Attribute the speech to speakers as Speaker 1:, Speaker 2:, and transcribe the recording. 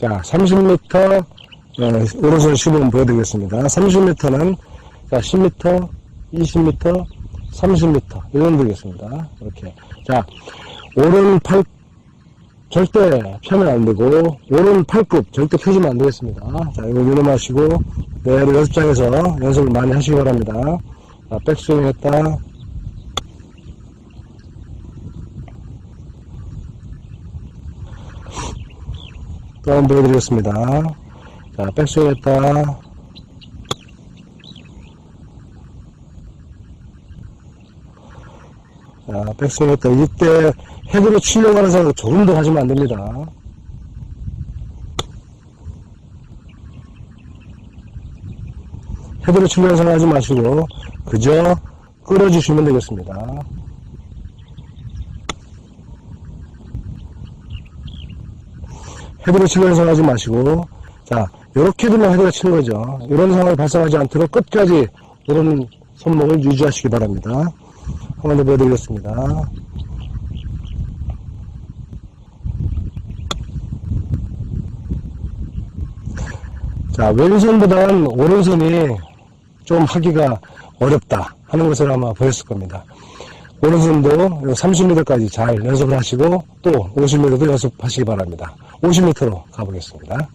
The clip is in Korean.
Speaker 1: 자, 30m, 어, 오른손 시범 보여드리겠습니다. 30m는, 자, 10m, 20m, 30m. 이런 드리겠습니다. 이렇게. 자, 오른 팔, 절대 펴면 안 되고, 오른 팔굽 절대 펴주면 안 되겠습니다. 자, 이거 유념하시고, 내일 연습장에서 연습을 많이 하시기 바랍니다. 자, 백스윙 했다. 번 보여드리겠습니다. 자, 백스윙 했다. 자, 백스윙 했다. 이때 헤드로 치려고 하는 사람 조금 더 하시면 안 됩니다. 헤드로 치려고 생각하지 마시고, 그저 끌어주시면 되겠습니다. 헤드로 치려고 생각하지 마시고, 자, 요렇게 되면 헤드가 치는 거죠. 이런 상황이 발생하지 않도록 끝까지 이런 손목을 유지하시기 바랍니다. 한번 더 보여드리겠습니다. 자, 왼손보다는 오른손이 좀 하기가 어렵다 하는 것을 아마 보였을 겁니다. 오른손도 30m까지 잘 연습을 하시고 또 50m도 연습하시기 바랍니다. 50m로 가보겠습니다.